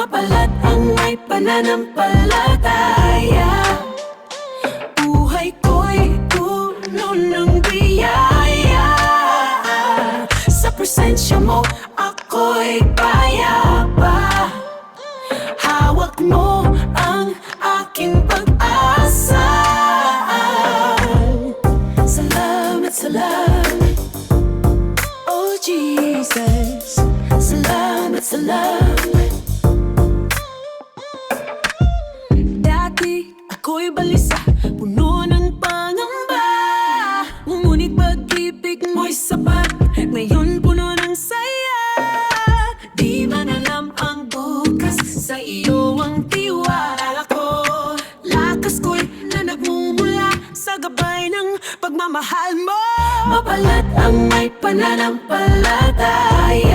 Mapalad ang may pananampalataya. Buhay ko'y puno ng biyaya. Sa presensya mo ako'y payapa Hawak mo ang aking pag-asa. Salamat, salamat. Oh Jesus. Salamat, salamat ako'y balisa Puno ng pangamba. Ngunit pag-ibig mo'y sapat Ngayon puno ng saya. Di man alam ang bukas Sa iyo ang tiwala ko? Lakas ko'y na nagmumula Sa gabay ng pagmamahal mo. Mapalad ang may pananampalataya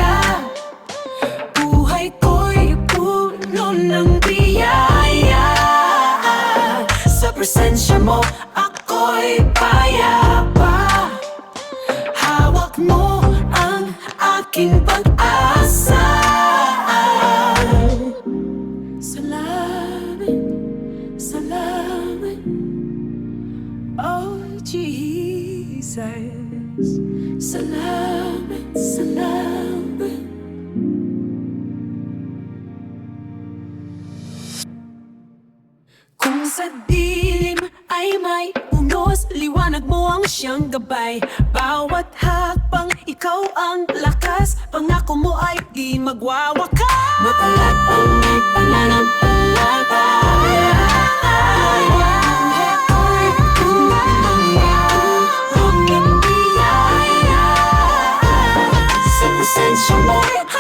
presensya mo ako'y payapa. Hawak mo ang aking pag-asa. Salamat, salamat Oh Jesus. Salamat, salamat Kung sa dilim ay may unos Liwanag mo ang siyang gabay Bawat hakbang ikaw ang lakas Pangako mo ay di magwawakas Matalat ang may pananampalataya Sensual